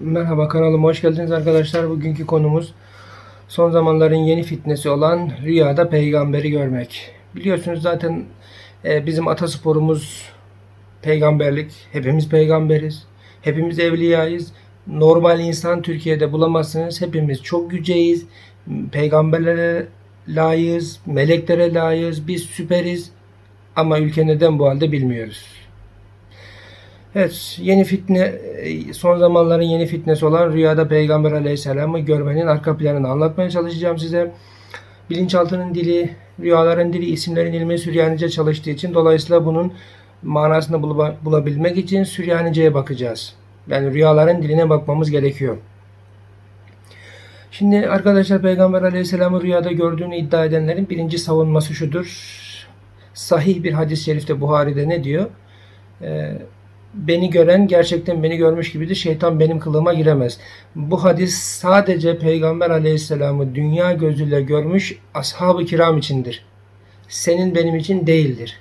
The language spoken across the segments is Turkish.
Merhaba kanalıma hoş geldiniz arkadaşlar. Bugünkü konumuz son zamanların yeni fitnesi olan rüyada peygamberi görmek. Biliyorsunuz zaten e, bizim atasporumuz peygamberlik. Hepimiz peygamberiz. Hepimiz evliyayız. Normal insan Türkiye'de bulamazsınız. Hepimiz çok yüceyiz. Peygamberlere layığız. Meleklere layığız. Biz süperiz. Ama ülke neden bu halde bilmiyoruz. Evet, yeni fitne, son zamanların yeni fitnesi olan rüyada Peygamber Aleyhisselam'ı görmenin arka planını anlatmaya çalışacağım size. Bilinçaltının dili, rüyaların dili, isimlerin ilmi Süryanice çalıştığı için dolayısıyla bunun manasını bula- bulabilmek için Süryanice'ye bakacağız. Yani rüyaların diline bakmamız gerekiyor. Şimdi arkadaşlar Peygamber Aleyhisselam'ı rüyada gördüğünü iddia edenlerin birinci savunması şudur. Sahih bir hadis-i şerifte Buhari'de ne diyor? Ee, beni gören gerçekten beni görmüş gibidir. Şeytan benim kılığıma giremez. Bu hadis sadece Peygamber Aleyhisselam'ı dünya gözüyle görmüş ashab-ı kiram içindir. Senin benim için değildir.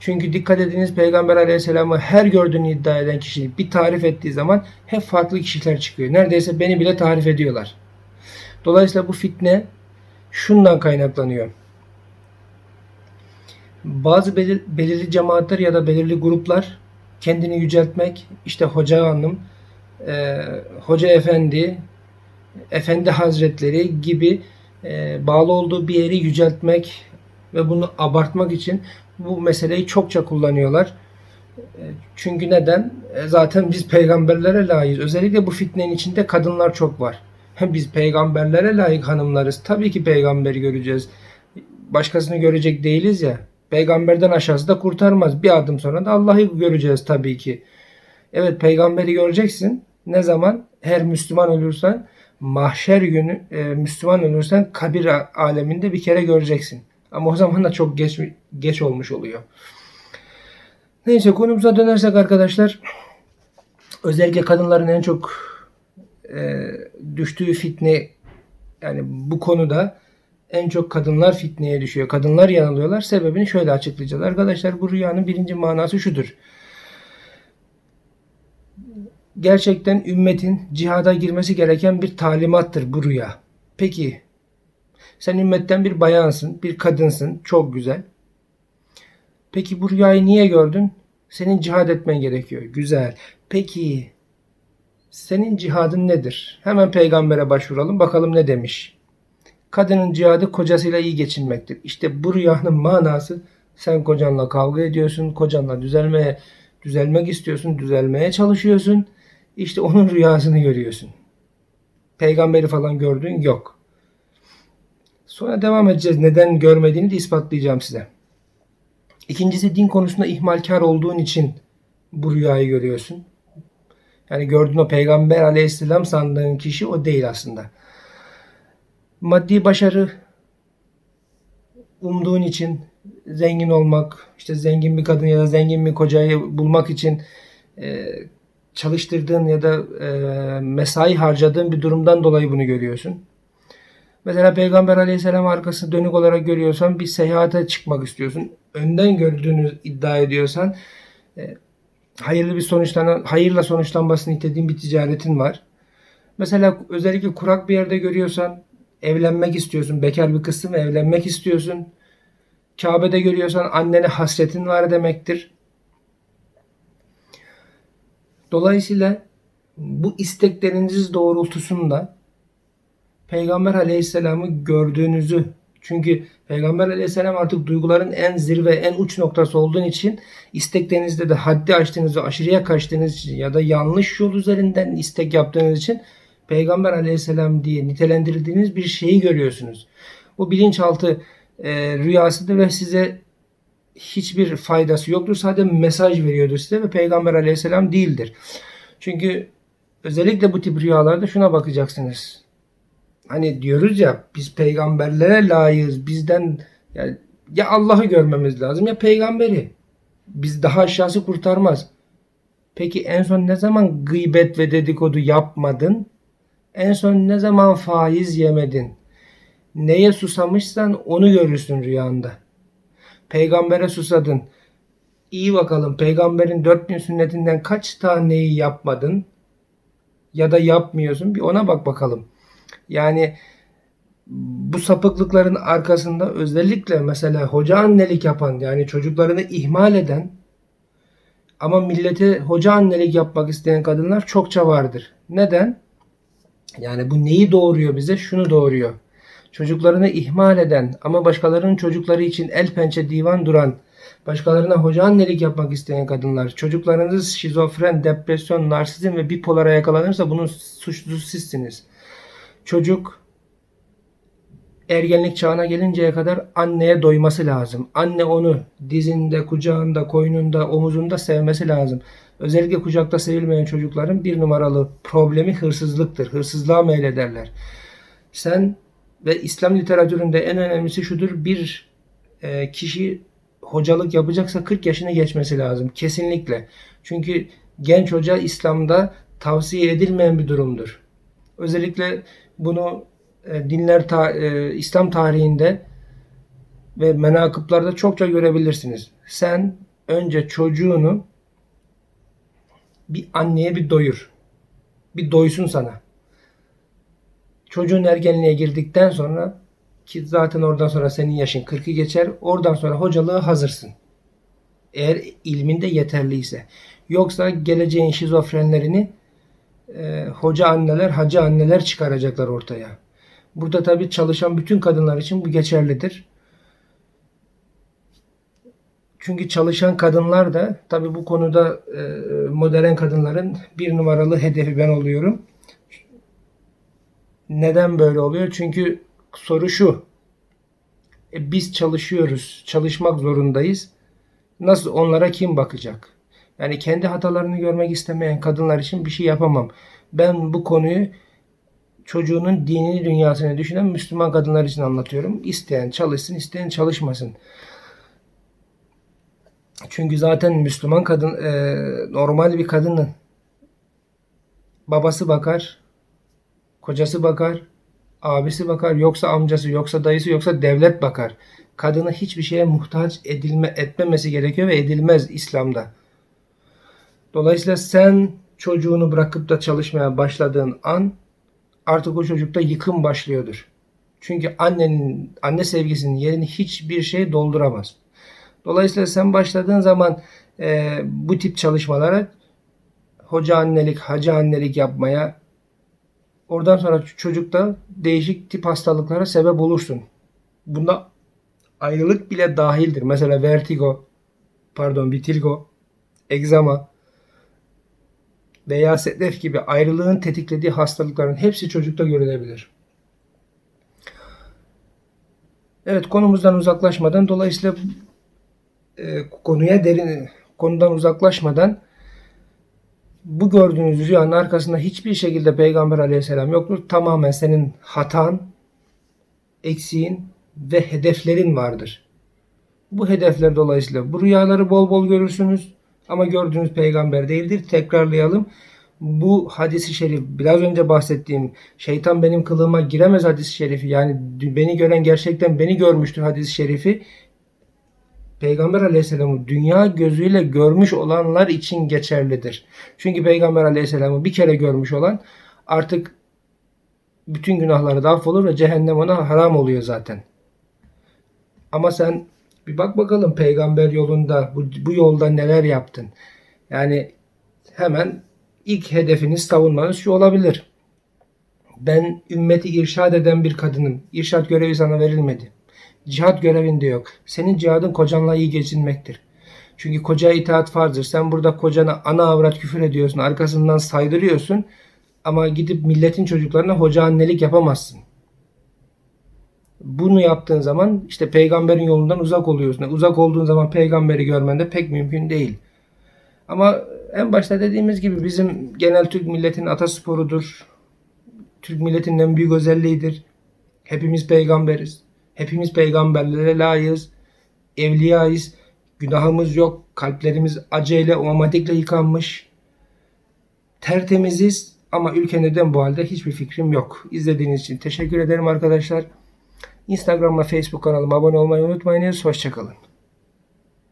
Çünkü dikkat ediniz Peygamber Aleyhisselam'ı her gördüğünü iddia eden kişi bir tarif ettiği zaman hep farklı kişiler çıkıyor. Neredeyse beni bile tarif ediyorlar. Dolayısıyla bu fitne şundan kaynaklanıyor. Bazı belir- belirli cemaatler ya da belirli gruplar kendini yüceltmek, işte hoca hanım, e, hoca efendi, efendi hazretleri gibi e, bağlı olduğu bir yeri yüceltmek ve bunu abartmak için bu meseleyi çokça kullanıyorlar. E, Çünkü neden? E, Zaten biz peygamberlere layığız. Özellikle bu fitnenin içinde kadınlar çok var. Biz peygamberlere layık hanımlarız. Tabii ki peygamberi göreceğiz. Başkasını görecek değiliz ya. Peygamberden aşağısı da kurtarmaz. Bir adım sonra da Allah'ı göreceğiz tabii ki. Evet peygamberi göreceksin. Ne zaman? Her Müslüman ölürsen mahşer günü e, Müslüman ölürsen kabir aleminde bir kere göreceksin. Ama o zaman da çok geç geç olmuş oluyor. Neyse konumuza dönersek arkadaşlar özellikle kadınların en çok e, düştüğü fitne yani bu konuda en çok kadınlar fitneye düşüyor. Kadınlar yanılıyorlar. Sebebini şöyle açıklayacağız. Arkadaşlar bu rüyanın birinci manası şudur. Gerçekten ümmetin cihada girmesi gereken bir talimattır bu rüya. Peki sen ümmetten bir bayansın, bir kadınsın. Çok güzel. Peki bu rüyayı niye gördün? Senin cihad etmen gerekiyor. Güzel. Peki senin cihadın nedir? Hemen peygambere başvuralım. Bakalım ne demiş. Kadının cihadı kocasıyla iyi geçinmektir. İşte bu rüyanın manası sen kocanla kavga ediyorsun, kocanla düzelmeye düzelmek istiyorsun, düzelmeye çalışıyorsun. İşte onun rüyasını görüyorsun. Peygamberi falan gördüğün yok. Sonra devam edeceğiz. Neden görmediğini de ispatlayacağım size. İkincisi din konusunda ihmalkar olduğun için bu rüyayı görüyorsun. Yani gördüğün o peygamber aleyhisselam sandığın kişi o değil aslında maddi başarı umduğun için zengin olmak, işte zengin bir kadın ya da zengin bir kocayı bulmak için e, çalıştırdığın ya da e, mesai harcadığın bir durumdan dolayı bunu görüyorsun. Mesela Peygamber Aleyhisselam arkası dönük olarak görüyorsan bir seyahate çıkmak istiyorsun. Önden gördüğünü iddia ediyorsan e, hayırlı bir sonuçlanan, hayırla sonuçlanmasını istediğin bir ticaretin var. Mesela özellikle kurak bir yerde görüyorsan evlenmek istiyorsun. Bekar bir kızsın ve evlenmek istiyorsun. Kabe'de görüyorsan annene hasretin var demektir. Dolayısıyla bu istekleriniz doğrultusunda Peygamber Aleyhisselam'ı gördüğünüzü çünkü Peygamber Aleyhisselam artık duyguların en zirve, en uç noktası olduğun için isteklerinizde de haddi aştığınız ve aşırıya kaçtığınız için ya da yanlış yol üzerinden istek yaptığınız için Peygamber Aleyhisselam diye nitelendirildiğiniz bir şeyi görüyorsunuz. Bu bilinçaltı e, rüyasıdır ve size hiçbir faydası yoktur. Sadece mesaj veriyordur size ve Peygamber Aleyhisselam değildir. Çünkü özellikle bu tip rüyalarda şuna bakacaksınız. Hani diyoruz ya biz peygamberlere layığız. Bizden yani ya Allah'ı görmemiz lazım ya peygamberi. Biz daha aşağısı kurtarmaz. Peki en son ne zaman gıybet ve dedikodu yapmadın? En son ne zaman faiz yemedin? Neye susamışsan onu görürsün rüyanda. Peygambere susadın. İyi bakalım peygamberin 4000 sünnetinden kaç taneyi yapmadın? ya da yapmıyorsun? Bir ona bak bakalım. Yani bu sapıklıkların arkasında özellikle mesela hoca annelik yapan yani çocuklarını ihmal eden ama millete hoca annelik yapmak isteyen kadınlar çokça vardır. Neden? Yani bu neyi doğuruyor bize? Şunu doğuruyor. Çocuklarını ihmal eden ama başkalarının çocukları için el pençe divan duran, başkalarına hoca annelik yapmak isteyen kadınlar, çocuklarınız şizofren, depresyon, narsizm ve bipolara yakalanırsa bunun suçlusu sizsiniz. Çocuk ergenlik çağına gelinceye kadar anneye doyması lazım. Anne onu dizinde, kucağında, koynunda, omuzunda sevmesi lazım. Özellikle kucakta sevilmeyen çocukların bir numaralı problemi hırsızlıktır. Hırsızlığa meylederler. Sen ve İslam literatüründe en önemlisi şudur. Bir e, kişi hocalık yapacaksa 40 yaşını geçmesi lazım. Kesinlikle. Çünkü genç hoca İslam'da tavsiye edilmeyen bir durumdur. Özellikle bunu e, dinler ta, e, İslam tarihinde ve menakıplarda çokça görebilirsiniz. Sen önce çocuğunu bir anneye bir doyur. Bir doysun sana. Çocuğun ergenliğe girdikten sonra ki zaten oradan sonra senin yaşın 40'ı geçer. Oradan sonra hocalığa hazırsın. Eğer ilminde yeterliyse. Yoksa geleceğin şizofrenlerini e, hoca anneler, hacı anneler çıkaracaklar ortaya. Burada tabii çalışan bütün kadınlar için bu geçerlidir. Çünkü çalışan kadınlar da tabii bu konuda e, modern kadınların bir numaralı hedefi ben oluyorum. Neden böyle oluyor? Çünkü soru şu. E, biz çalışıyoruz, çalışmak zorundayız. Nasıl onlara kim bakacak? Yani kendi hatalarını görmek istemeyen kadınlar için bir şey yapamam. Ben bu konuyu çocuğunun dinini dünyasını düşünen Müslüman kadınlar için anlatıyorum. İsteyen çalışsın, isteyen çalışmasın. Çünkü zaten Müslüman kadın e, normal bir kadının babası bakar, kocası bakar, abisi bakar, yoksa amcası, yoksa dayısı, yoksa devlet bakar. Kadını hiçbir şeye muhtaç edilme etmemesi gerekiyor ve edilmez İslam'da. Dolayısıyla sen çocuğunu bırakıp da çalışmaya başladığın an artık o çocukta yıkım başlıyordur. Çünkü annenin anne sevgisinin yerini hiçbir şey dolduramaz. Dolayısıyla sen başladığın zaman e, bu tip çalışmalara hoca annelik, hacı annelik yapmaya oradan sonra çocukta değişik tip hastalıklara sebep olursun. Bunda ayrılık bile dahildir. Mesela vertigo, pardon vitiligo, egzama, veya sedef gibi ayrılığın tetiklediği hastalıkların hepsi çocukta görülebilir. Evet konumuzdan uzaklaşmadan dolayısıyla e, konuya derin konudan uzaklaşmadan bu gördüğünüz rüyanın arkasında hiçbir şekilde Peygamber aleyhisselam yoktur. Tamamen senin hatan, eksiğin ve hedeflerin vardır. Bu hedefler dolayısıyla bu rüyaları bol bol görürsünüz. Ama gördüğünüz peygamber değildir. Tekrarlayalım. Bu hadisi şerif biraz önce bahsettiğim şeytan benim kılığıma giremez hadisi şerifi yani beni gören gerçekten beni görmüştür hadisi şerifi Peygamber Aleyhisselam'ı dünya gözüyle görmüş olanlar için geçerlidir. Çünkü Peygamber Aleyhisselam'ı bir kere görmüş olan artık bütün günahları da affolur ve cehennem ona haram oluyor zaten. Ama sen bir bak bakalım peygamber yolunda bu, bu yolda neler yaptın. Yani hemen ilk hedefiniz savunmanız şu olabilir. Ben ümmeti irşad eden bir kadınım. İrşad görevi sana verilmedi. Cihat görevinde yok. Senin cihadın kocanla iyi geçinmektir. Çünkü kocaya itaat farzdır. Sen burada kocana ana avrat küfür ediyorsun. Arkasından saydırıyorsun. Ama gidip milletin çocuklarına hoca annelik yapamazsın bunu yaptığın zaman işte peygamberin yolundan uzak oluyorsun. Uzak olduğun zaman peygamberi görmen de pek mümkün değil. Ama en başta dediğimiz gibi bizim genel Türk milletinin atasporudur. Türk milletinin en büyük özelliğidir. Hepimiz peygamberiz. Hepimiz peygamberlere layığız. Evliyayız. Günahımız yok. Kalplerimiz acıyla, omatikle yıkanmış. Tertemiziz ama ülke neden bu halde hiçbir fikrim yok. İzlediğiniz için teşekkür ederim arkadaşlar. Instagram ve Facebook kanalıma abone olmayı unutmayınız. Hoşçakalın.